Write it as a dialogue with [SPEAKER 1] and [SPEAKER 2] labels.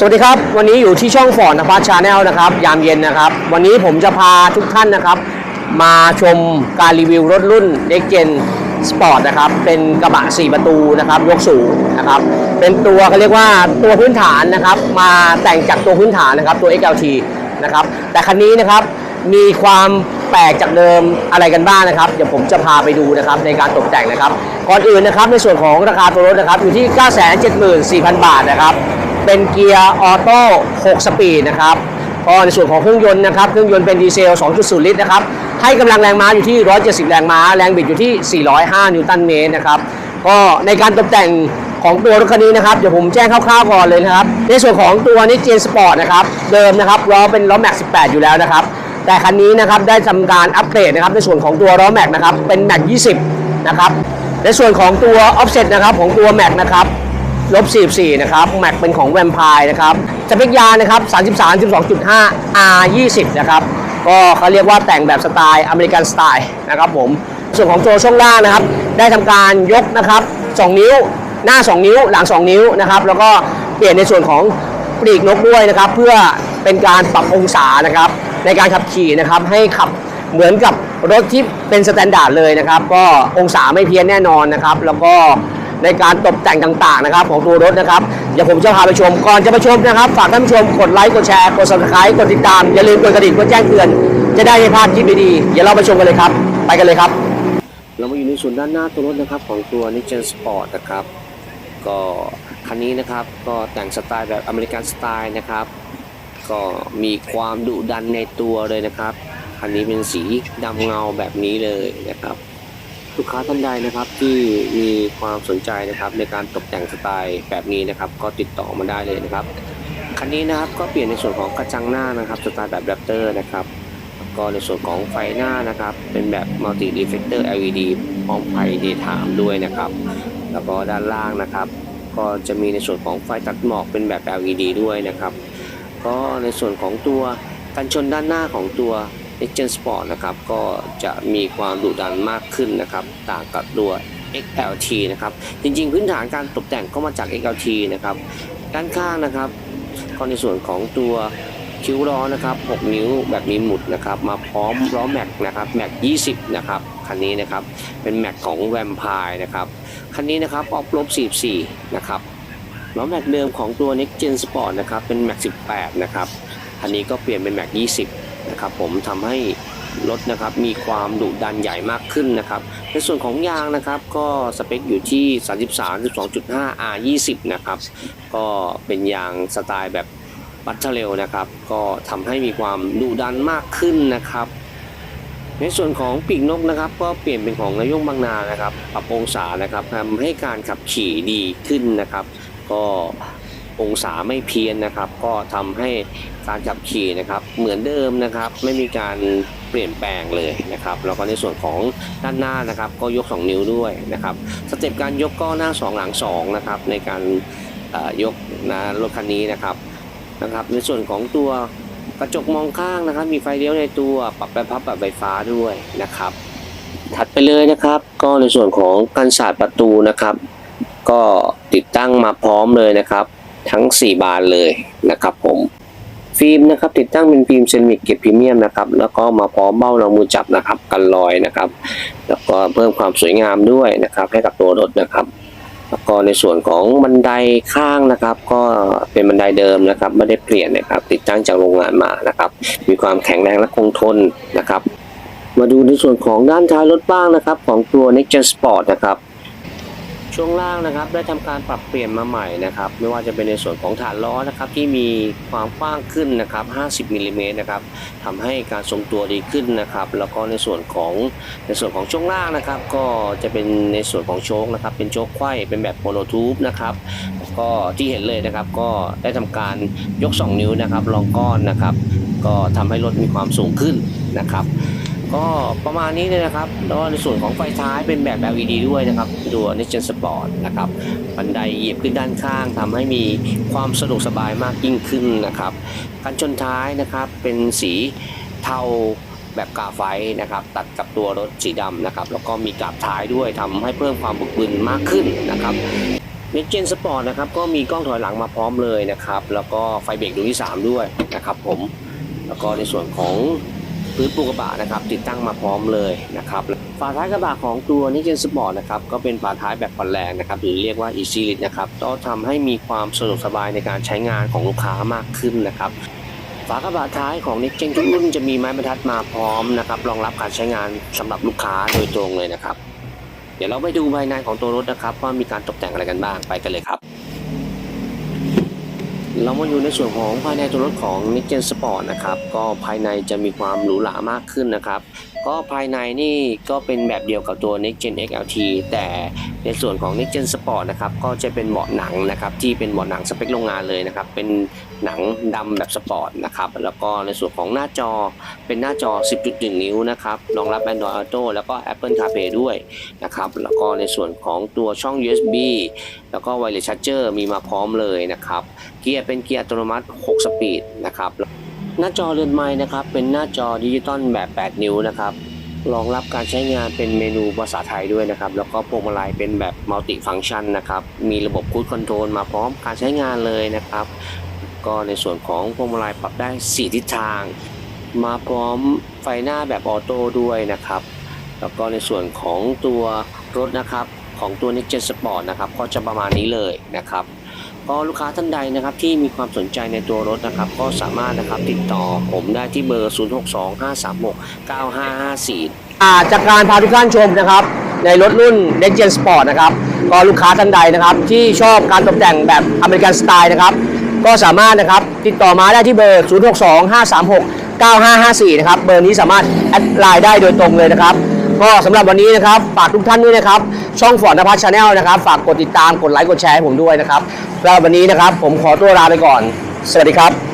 [SPEAKER 1] สวัสดีครับ วันนี้อยู่ที่ช่องฟอร์ดนภัสชาแนลนะครับ ยามเย็นนะครับ วันนี้ผมจะพาทุกท่านนะครับ มาชมการรีวิวรถรุ่น Next Gen Sport นะครับ เป็นกระบะ 4 ประตูนะครับ ยกสูงนะครับ เป็นตัวเขาเรียกว่าตัวพื้นฐานนะครับ มาแต่งจากตัวพื้นฐานนะครับ ตัว XLT นะครับ แต่คันนี้นะครับมีความแปลกจากเดิมอะไรกันบ้างนะครับ เดี๋ยวผมจะพาไปดูนะครับในการตกแต่งนะครับ ก่อนอื่นนะครับในส่วนของราคาตัวรถนะครับอยู่ที่ 974,000 บาทนะครับ เป็นเกียร์ออโต้ 6 สปีดนะครับก็ในส่วนของเครื่องยนต์นะครับ เครื่องยนต์เป็นดีเซล 2.0 ลิตรนะครับ ให้กำลังแรงม้าอยู่ที่ 170 แรงม้า แรงบิดอยู่ที่ 405 นิวตันเมตรนะครับ ก็ในการตกแต่งของตัวรถคันนี้นะครับ เดี๋ยวผมแจ้งคร่าวๆก่อนเลยนะครับ ในส่วนของตัวนี้เจนสปอร์ตนะครับ เดิมนะครับล้อเป็นล้อแม็ก 18 อยู่แล้วนะครับ แต่คันนี้นะครับได้ทำการอัปเกรดนะครับในส่วนของตัวล้อแม็กนะครับ เป็นแม็ก 20 นะครับ ในส่วนของตัวออฟเซ็ตนะครับของตัวแม็กนะครับ ลบ44นะครับแม็กเป็นของแวมไพร์นะครับสเปคยานะครับ33 12.5 R 20นะครับก็เขาเรียกว่าแต่งแบบสไตล์อเมริกันสไตล์นะครับผมส่วนของตัวช่วงล่างนะครับ ได้ทำการยกนะครับ 2 นิ้วหน้า 2 นิ้วหลัง 2 นิ้วนะครับ แล้วก็เปลี่ยนในส่วนของปลีกนกด้วยนะครับ เพื่อเป็นการปรับองศานะครับ ในการขับขี่นะครับให้ขับเหมือนกับรถที่เป็นสแตนดาร์ดเลยนะครับ ก็องศาไม่เพี้ยนแน่นอนนะครับ แล้วก็ ในการตกแต่งต่างๆนะครับ ของตัวรถนะครับเดี๋ยวผมจะพาไปชมก่อนจะไปชมนะครับ ฝากท่านผู้ชมกดไลค์กดแชร์กด subscribe กดติดตามอย่าลืมกดกระดิ่งเพื่อแจ้งเตือน จะได้ไม่พลาดคลิปดีๆเดี๋ยวเราไปชมกันเลยครับ ไปกันเลยครับ เรามาอยู่ในส่วนด้านหน้าตัวรถนะครับของตัว n i g e n Sport นะครับก็คันนี้นะครับก็แต่งสไตล์แบบอเมริกันสไตล์นะครับ ก็มีความดุดันในตัวเลยนะครับคันนี้เป็นสีดำเงาแบบนี้เลยนะครับ ลูกค้าท่านใดนะครับที่มีความสนใจนะครับในการตกแต่งสไตล์แบบนี้นะครับก็ติดต่อมาได้เลยนะครับคันนี้นะครับก็เปลี่ยนในส่วนของกระจังหน้านะครับสไตล์แบบแรปเตอร์นะครับก็ในส่วนของไฟหน้านะครับ เป็นแบบมัลติรีเฟกเตอร์ LED พร้อมไฟเดย์ไทม์ด้วยนะครับ แล้วก็ด้านล่างนะครับ ก็จะมีในส่วนของไฟตัดหมอกเป็นแบบ LED ด้วยนะครับ ก็ในส่วนของตัวกันชนด้านหน้าของตัว Next Gen Sport นะครับก็จะมีความดุดันมากขึ้นนะครับต่างกับตัว XLT นะครับจริงๆ พื้นฐานการตกแต่งก็มาจาก XLT นะครับด้านข้างนะครับก็ในส่วนของตัวคิ้วล้อนะครับ 6 นิ้วแบบมีหมุดนะครับ มาพร้อมล้อแม็กนะครับแม็ก 20 นะครับคันนี้นะครับเป็นแม็กของแวมไพร์นะครับคันนี้นะครับออฟลบ44 นะครับล้อแม็กเดิมของตัว Next Gen Sport นะครับเป็นแม็ก 18 นะครับคันนี้ก็เปลี่ยนเป็นแม็ก 20 นะครับผมทำให้รถนะครับมีความดุดันใหญ่มากขึ้นนะครับ ในส่วนของยางนะครับก็สเปคอยู่ที่ 33 12.5 R 20นะครับ ก็เป็นยางสไตล์แบบบัตเทเรลนะครับ ก็ทำให้มีความดุดันมากขึ้นนะครับ ในส่วนของปีกนกนะครับ ก็เปลี่ยนเป็นของนายงบางนานะครับ ปรับองศานะครับทำให้การขับขี่ดีขึ้นนะครับ ก็ องศาไม่เพี้ยนนะครับ ก็ทำให้การขับขี่นะครับ เหมือนเดิมนะครับ ไม่มีการเปลี่ยนแปลงเลยนะครับแล้วก็ในส่วนของด้านหน้านะครับก็ยก 2 นิ้วด้วยนะครับสเต็ปการยกก็หน้า 2 หลัง2นะครับในการยกนะรถคันนี้นะครับนะครับ ในส่วนของตัวกระจกมองข้างนะครับ มีไฟเลี้ยวในตัวปรับแบบพับแบบไฟฟ้าด้วยนะครับ ถัดไปเลยนะครับ ก็ในส่วนของกันศาสตร์ประตูนะครับ ก็ติดตั้งมาพร้อมเลยนะครับ ทั้ง 4 บานเลยนะครับผมฟิล์มนะครับติดตั้งเป็นฟิล์มเซรามิกเกรดพรีเมียมนะครับแล้วก็มาพร้อมเบ้ารองมือจับนะครับกันรอยนะครับ แล้วก็เพิ่มความสวยงามด้วยนะครับให้กับตัวรถนะครับ แล้วก็ในส่วนของบันไดข้างนะครับ ก็เป็นบันไดเดิมนะครับไม่ได้เปลี่ยนนะครับ ติดตั้งจากโรงงานมานะครับ มีความแข็งแรงและคงทนนะครับ มาดูในส่วนของด้านท้ายรถบ้างนะครับ ของตัว Next Gen Sport นะครับ ช่วงล่างนะครับได้ทำการปรับเปลี่ยนมาใหม่นะครับ ไม่ว่าจะเป็นในส่วนของฐานล้อนะครับที่มีความกว้างขึ้นนะครับ 50มิลลิเมตรนะครับทำให้การทรงตัวดีขึ้นนะครับ แล้วก็ในส่วนของในส่วนของช่วงล่างนะครับ ก็จะเป็นในส่วนของโชคนะครับ เป็นโชคไขว้เป็นแบบโมโนทูบนะครับก็ที่เห็นเลยนะครับก็ได้ทำการยก 2 นิ้วนะครับรองก้อนนะครับ ก็ทำให้รถมีความสูงขึ้นนะครับ ก็ประมาณนี้เลยนะครับแล้วในส่วนของไฟท้ายเป็นแบบ LED ด้วยนะครับตัว Next Gen Sport นะครับบันไดเหยียบขึ้นด้านข้างทำให้มีความสะดวกสบายมากยิ่งขึ้นนะครับกันชนท้ายนะครับเป็นสีเทาแบบกาไฟนะครับตัดกับตัวรถสีดำนะครับแล้วก็มีกาบท้ายด้วยทำให้เพิ่มความบึกบึนมากขึ้นนะครับ Next Gen Sport นะครับก็มีกล้องถอยหลังมาพร้อมเลยนะครับแล้วก็ไฟเบรกดวงที่ 3 ด้วยนะครับผมแล้วก็ในส่วนของ พื้นปูกระบะนะครับติดตั้งมาพร้อมเลยนะครับฝาท้ายกระบะของตัว Next Gen Sport นะครับก็เป็นฝาท้ายแบบผ่อนแรงนะครับหรือเรียกว่า Easy Lift นะครับก็ทำให้มีความสะดวกสบายในการใช้งานของลูกค้ามากขึ้นนะครับฝากระบะท้ายของ Next Gen ทุกรุ่นจะมีไม้บรรทัดมาพร้อมนะครับรองรับการใช้งานสำหรับลูกค้าโดยตรงเลยนะครับ เดี๋ยวเราไปดูภายในของตัวรถนะครับ ว่ามีการตกแต่งอะไรกันบ้างไปกันเลยครับ เรามาอยู่ในส่วนของภายในตัวรถของ Next Gen Sport นะครับ ก็ภายในจะมีความหรูหรามากขึ้นนะครับ ก็ภายในนี่ก็เป็นแบบเดียวกับตัว Next Gen XLT แต่ในส่วนของ Next Gen Sport นะครับก็จะเป็นเบาะหนังนะครับที่เป็นเบาะหนังสเปคโรงงานเลยนะครับเป็นหนังดำแบบสปอร์ตนะครับแล้วก็ในส่วนของหน้าจอเป็นหน้าจอ 10.1 นิ้วนะครับรองรับ Android Auto แล้วก็ Apple CarPlay ด้วยนะครับแล้วก็ในส่วนของตัวช่อง USB แล้วก็ Wireless Charger มีมาพร้อมเลยนะครับเกียร์เป็นเกียร์อัตโนมัติ 6 สปีดนะครับ หน้าจอเรือนไม้นะครับ เป็นหน้าจอดิจิตอลแบบ 8 นิ้วนะครับรองรับการใช้งานเป็นเมนูภาษาไทยด้วยนะครับ แล้วก็พวงมาลัยเป็นแบบมัลติฟัง c t ชันนะครับ มีระบบคูดคอนโทรลมาพร้อมการใช้งานเลยนะครับ ก็ในส่วนของพวงมาลัยปรับได้ 4 ทิศทาง มาพร้อมไฟหน้าแบบออโต้ด้วยนะครับ แล้วก็ในส่วนของตัวรถนะครับของตัว Next Gen Sport นะครับ ก็จะประมาณนี้เลยนะครับ ก็ลูกค้าท่านใดนะครับที่มีความสนใจในตัวรถนะครับก็สามารถนะครับติดต่อผมได้ที่เบอร์ 0625369554อ่าจากการพาทุกท่านชมนะครับในรถรุ่น Next Gen Sport นะครับก็ลูกค้าท่านใดนะครับที่ชอบการตกแต่งแบบอเมริกันสไตล์นะครับก็สามารถนะครับติดต่อมาได้ที่เบอร์ 0625369554 นะครับเบอร์นี้สามารถแอดไลน์ได้โดยตรงเลยนะครับ ก็สำหรับวันนี้นะครับฝากทุกท่านด้วยนะครับ ช่องฟอร์ดนภัสชาแนลนะครับ ฝากกดติดตามกดไลค์กดแชร์ให้ผมด้วยนะครับแล้ววันนี้นะครับ ผมขอตัวลาไปก่อน สวัสดีครับ